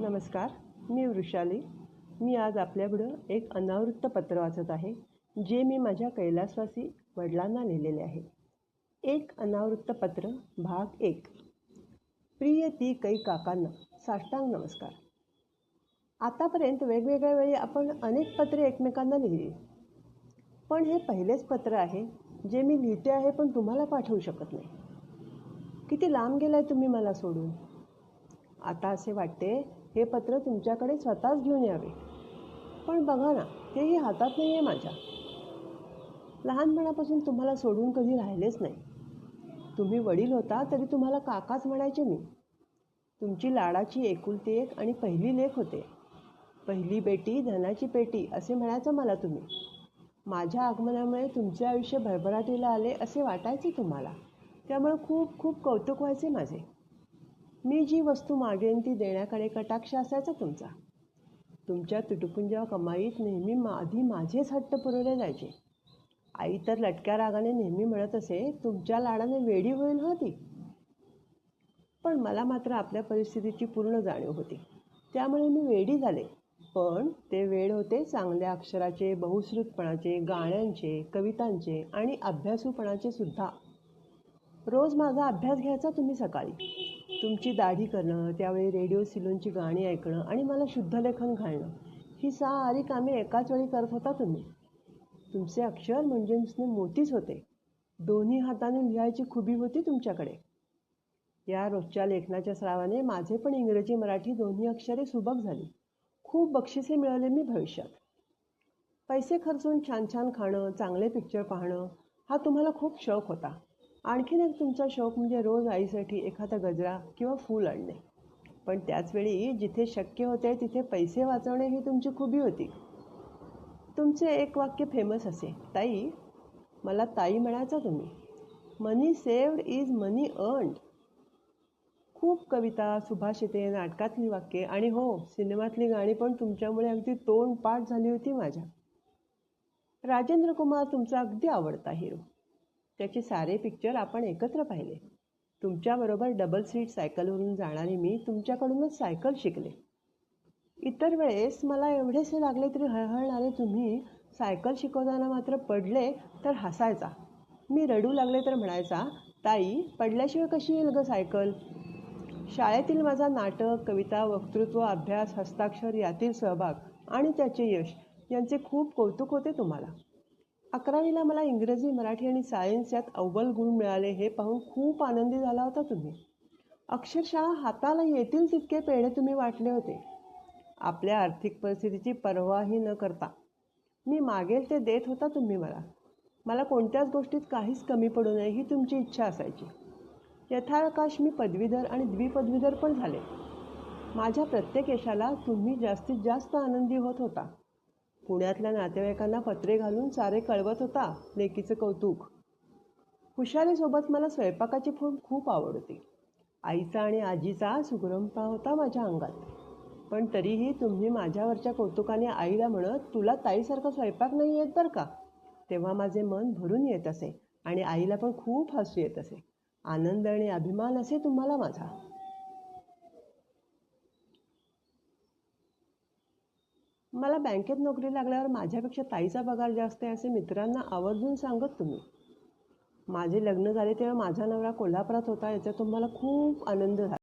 नमस्कार मी वृषाली. मी आज आपल्यापुढं एक अनावृत्त पत्र वाचत आहे जे मी माझ्या कैलासवासी वडिलांना लिहिलेले आहे. एक अनावृत्त पत्र भाग एक. प्रिय ती कै काकांना साष्टांग नमस्कार. आतापर्यंत वेगवेगळ्या वेळी आपण अनेक पत्रे एकमेकांना लिहिली. पण हे पहिलेच पत्र आहे जे मी लिहिते आहे पण तुम्हाला पाठवू शकत नाही. किती लांब गेलाय तुम्ही मला सोडून? आता असे वाटते हे पत्र तुमच्याकडे स्वतःच घेऊन यावे. पण बघा ना तेही हातात नाही आहे माझ्या. लहानपणापासून तुम्हाला सोडून कधी राहिलेच नाही. तुम्ही वडील होता तरी तुम्हाला काकाच म्हणायचे मी. तुमची लाडाची एकुलती एक आणि पहिली लेख होते. पहिली बेटी धनाची पेटी असे म्हणायचं मला तुम्ही. माझ्या आगमनामुळे तुमचे आयुष्य भरभराटीला आले असे वाटायचे तुम्हाला. त्यामुळे खूप खूप कौतुक व्हायचे माझे. मी जी वस्तू मागेन ती देण्याकडे कटाक्ष असायचा तुमचा. तुमच्या तुटपुंजा कमाईत नेहमी मा आधी माझेच हट्ट पुरवले जायचे. आई तर लटक्या रागाने नेहमी म्हणत असे तुमच्या लाडाने वेडी होईल होती पण मला मात्र आपल्या परिस्थितीची पूर्ण जाणीव होती. त्यामुळे मी वेडी झाले. पण ते वेळ होते चांगल्या अक्षराचे बहुश्रुतपणाचे गाण्यांचे कवितांचे आणि अभ्यासूपणाचे सुद्धा. रोज माझा अभ्यास घ्यायचा तुम्ही सकाळी. तुमची दाढी करणं त्यावेळी रेडिओ सिलोनची गाणी ऐकणं आणि मला शुद्धलेखन घालणं ही सारी कामे एकाच वेळी करत होता तुम्ही. तुमचे अक्षर म्हणजे नुसते मोतीच होते. दोन्ही हाताने लिहायची खुबी होती तुमच्याकडे. या रोजच्या लेखनाच्या सरावाने माझे पण इंग्रजी मराठी दोन्ही अक्षरे सुबक झाली. खूप बक्षिसे मिळाले मी भविष्यात. पैसे खर्चून छान छान खाणं चांगले पिक्चर पाहणं हा तुम्हाला खूप शौक होता. आणखीन एक तुमचा शौक म्हणजे रोज आईसाठी एखादा गजरा किंवा फूल आणणे. पण त्याचवेळी जिथे शक्य होते तिथे पैसे वाचवणे ही तुमची खुबी होती. तुमचे एक वाक्य फेमस असे ताई मला ताई म्हणायचा तुम्ही. Money saved is money earned. खूप कविता सुभाषिते नाटकातली वाक्ये आणि हो सिनेमातली गाणी पण तुमच्यामुळे अगदी तोंड पाठ झाली होती माझ्या. राजेंद्र कुमार तुमचा अगदी आवडता हिरो त्याचे सारे पिक्चर आपण एकत्र पाहिले. तुमच्याबरोबर डबल सीट सायकलवरून जाणारी मी तुमच्याकडूनच सायकल शिकले. इतर वेळेस मला एवढेसे लागले तरी हळहळणारे तुम्ही सायकल शिकवताना मात्र पडले तर हसायचा. मी रडू लागले तर म्हणायचा ताई पडल्याशिवाय कशी येईल ग सायकल शाळेतील माझा नाटक कविता वक्तृत्व अभ्यास हस्ताक्षर यातील सहभाग आणि त्याचे यश यांचे खूप कौतुक होते तुम्हाला. अकरावीला मला इंग्रजी मराठी आणि सायन्स यात अव्वल गुण मिळाले हे पाहून खूप आनंदी झाला होता तुम्ही. अक्षरशः हाताला येतील तितके पेढे तुम्ही वाटले होते. आपल्या आर्थिक परिस्थितीची पर्वाही न करता. मी मागेल ते देत होता तुम्ही मला. मला कोणत्याच गोष्टीत काहीच कमी पडू नये ही तुमची इच्छा असायची. यथावकाश मी पदवीधर आणि द्विपदवीधर पण झाले. माझ्या प्रत्येक यशाला तुम्ही जास्तीत जास्त आनंदी होत होता. पुण्यातल्या नातेवाईकांना पत्रे घालून सारे कळवत होता लेकीचं कौतुक. हुशारीसोबत मला स्वयंपाकाची फूड खूप आवड होती आईचा आणि आजीचा सुगरमपा होता माझ्या अंगात. पण तरीही तुम्ही माझ्यावरच्या कौतुकाने आईला म्हणत तुला ताईसारखा स्वयंपाक नाही येत बरं का? तेव्हा माझे मन भरून येत असे आणि आईला पण खूप हसू येत असे. आनंद आणि अभिमान असे तुम्हाला माझा. मला बँकेत नोकरी लागल्यावर माझ्यापेक्षा ताईचा पगार जास्त आहे असे मित्रांना आवर्जून सांगत तुम्ही. माझे लग्न झाले तेव्हा माझा नवरा कोल्हापुरात होता याचा तुम्हाला खूप आनंद झाला.